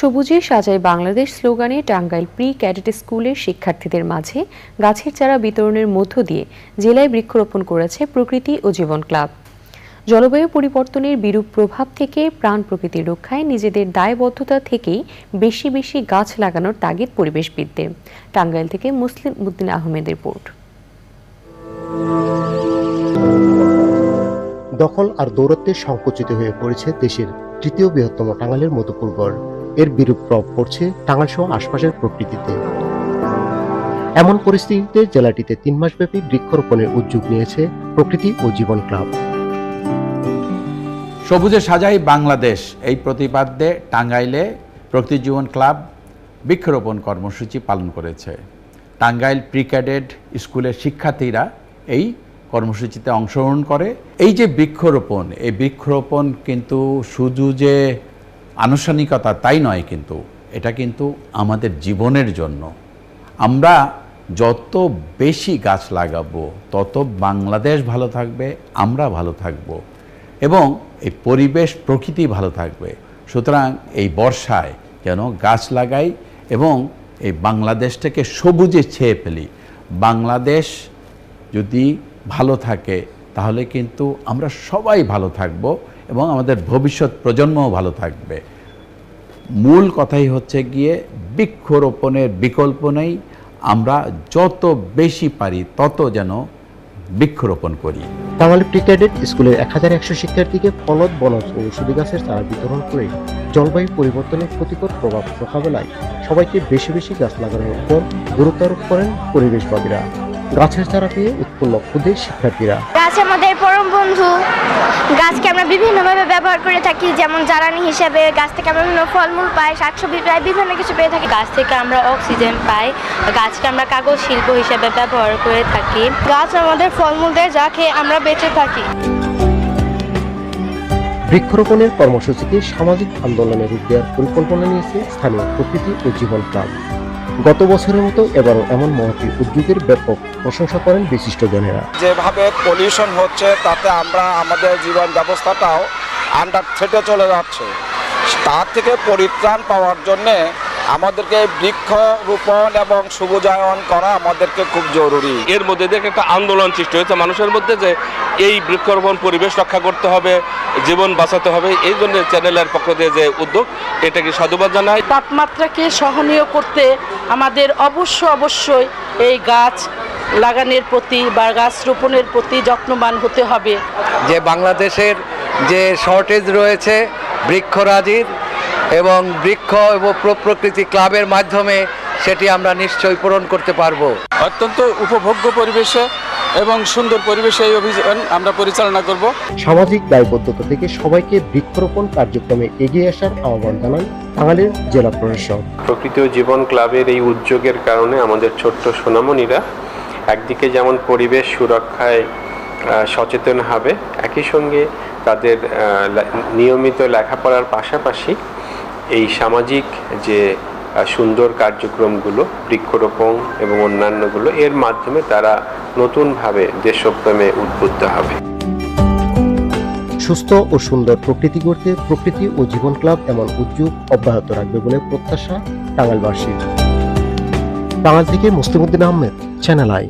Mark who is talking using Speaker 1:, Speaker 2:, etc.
Speaker 1: সবুজে সাজায় বাংলাদেশ স্লোগানে টাঙ্গাইল প্রি ক্যাডেট স্কুলের শিক্ষার্থীদের মাঝে গাছের চারা বিতরণের মধ্য দিয়ে জেলায় বৃক্ষরোপণ করেছে প্রকৃতি ও জীবন ক্লাব। জলবায়ু পরিবর্তনের বিরূপ প্রভাব থেকে প্রাণ প্রকৃতি রক্ষায় নিজেদের দায়বদ্ধতা থেকেই বেশি বেশি গাছ লাগানোর তাগিদ পরিবেশবিদদের। টাঙ্গাইল থেকে মুসলিম উদ্দিন আহমেদের রিপোর্ট।
Speaker 2: দখল আর দৌরত্বে সংকুচিত হয়ে পড়েছে দেশের তৃতীয় বৃহত্তম টাঙ্গাইলের মধুপুর গড়। এর বিরূপ প্রভাব পড়ছে টাঙ্গাইল সহ আশপাশের প্রকৃতিতে। এমন পরিস্থিতিতে জেলাটিতে তিন মাসব্যাপী বৃক্ষরোপণের উদ্যোগ নিয়েছে প্রকৃতি ও জীবন ক্লাব।
Speaker 3: সবুজে সাজাই বাংলাদেশ, এই প্রতিপাদ্যে টাঙ্গাইলে প্রকৃতিজীবন ক্লাব বৃক্ষরোপণ কর্মসূচি পালন করেছে। টাঙ্গাইল প্রি ক্যাডেট স্কুলের শিক্ষার্থীরা এই কর্মসূচিতে অংশগ্রহণ করে। এই যে বৃক্ষরোপণ, এই বৃক্ষরোপণ কিন্তু শুধু যে আনুষ্ঠানিকতা তাই নয় কিন্তু, এটা কিন্তু আমাদের জীবনের জন্য। আমরা যত বেশি গাছ লাগাবো, তত বাংলাদেশ ভালো থাকবে, আমরা ভালো থাকব এবং এই পরিবেশ, প্রকৃতি ভালো থাকবে। সুতরাং এই বর্ষায় যেন গাছ লাগাই এবং এই বাংলাদেশটাকে সবুজে ছেয়ে ফেলি। বাংলাদেশ যদি ভালো থাকে, তাহলে কিন্তু আমরা সবাই ভালো থাকব। এবং আমাদের ভবিষ্যৎ প্রজন্মও ভালো থাকবে। মূল কথাই হচ্ছে গিয়ে বৃক্ষরোপণের বিকল্প নেই। আমরা যত বেশি পারি তত যেন বৃক্ষরোপণ করি।
Speaker 2: টাঙ্গাইল প্রি ক্যাডেট স্কুলের এক হাজার একশো শিক্ষার্থীকে ফলদ, বনজ ও ঔষধি গাছের চারা বিতরণ করে জলবায়ু পরিবর্তনের ক্ষতিকর প্রভাব মোকাবেলায় সবাইকে বেশি বেশি গাছ লাগানোর উপর গুরুত্ব আরোপ করেন পরিবেশবাদীরা। গাছের চারা পেয়ে উৎফুল্ল খুদে শিক্ষার্থীরা।
Speaker 4: গাছ আমাদের পরম বন্ধু। গাছকে আমরা বিভিন্নভাবে ব্যবহার করে থাকি যেমন জ্বালানি হিসেবে গাছ থেকে আমরা বিভিন্ন ফলমূল পাই শাকসবজি পাই বিভিন্ন কিছু পেয়ে থাকি।
Speaker 5: গাছ থেকে আমরা অক্সিজেন পাই গাছকে আমরা কাগজ শিল্প হিসেবে ব্যবহার করে থাকি।
Speaker 4: গাছ আমাদের ফলমূল দেয় যা খেয়ে আমরা বেঁচে থাকি।
Speaker 2: বৃক্ষরোপণের কর্মসূচিকে সামাজিক আন্দোলনের রূপ দেওয়ার পরিকল্পনা নিয়েছে স্থানীয় প্রকৃতি ও জীবন ক্লাব। গত বছরের মতো এবারও এমন মহতি উদ্যোগের ব্যাপক প্রশংসা করেন বিশিষ্টজনেরা।
Speaker 6: যেভাবে পলিউশন হচ্ছে তাতে আমরা আমাদের জীবন ব্যবস্থাটাও আন্ডার থ্রেটে চলে যাচ্ছে। তার থেকে পরিত্রাণ পাওয়ার জন্যে আমাদেরকে বৃক্ষ রোপণ এবং সবুজায়ন করা আমাদেরকে খুব জরুরি।
Speaker 7: এর মধ্যে দিয়ে একটা আন্দোলন সৃষ্টি হয়েছে মানুষের মধ্যে যে এই বৃক্ষরোপণ পরিবেশ রক্ষা করতে হবে জীবন বাঁচাতে হবে। এই জন্য চ্যানেলের পক্ষ দিয়ে যে উদ্যোগ এটাকে সাধুবাদ জানাই।
Speaker 8: তাপমাত্রাকে সহনীয় করতে আমাদের অবশ্য অবশ্যই এই গাছ লাগানোর প্রতি বা গাছ রোপণের প্রতি যত্নবান হতে হবে।
Speaker 9: যে বাংলাদেশের যে শর্টেজ রয়েছে বৃক্ষরাজির এবং বৃক্ষ এবং প্র- প্রকৃতি ক্লাবের মাধ্যমে সেটি আমরা নিশ্চয়ই পূরণ করতে পারব।
Speaker 10: অত্যন্ত উপভোগ্য পরিবেশে এবং সুন্দর পরিবেশে এই অভিযান আমরা পরিচালনা করব।
Speaker 2: সামাজিক দায়বদ্ধতা থেকে সবাইকে বৃক্ষরোপণ কার্যক্রমে এগিয়ে আসার আহ্বান জানান টাঙ্গাইলের জেলা প্রশাসক।
Speaker 11: প্রকৃতি জীবন ক্লাবের এই উদ্যোগের কারণে আমাদের ছোট্ট সোনামণিরা একদিকে যেমন পরিবেশ সুরক্ষায় সচেতন হবে একই সঙ্গে তাদের নিয়মিত লেখাপড়ার পাশাপাশি এই সামাজিক যে সুন্দর কার্যক্রমগুলো বৃক্ষরোপণ এবং অন্যান্যগুলো এর মাধ্যমে তারা নতুনভাবে দেশপ্রেমে উদ্বুদ্ধ হবে।
Speaker 2: সুস্থ ও সুন্দর প্রকৃতি গড়তে প্রকৃতি ও জীবন ক্লাব এমন উদ্যোগ অব্যাহত রাখবে বলে প্রত্যাশা টাঙ্গাইলবাসীর। টাঙ্গাইল থেকে মুসলিমউদ্দিন আহমেদ চ্যানেল আই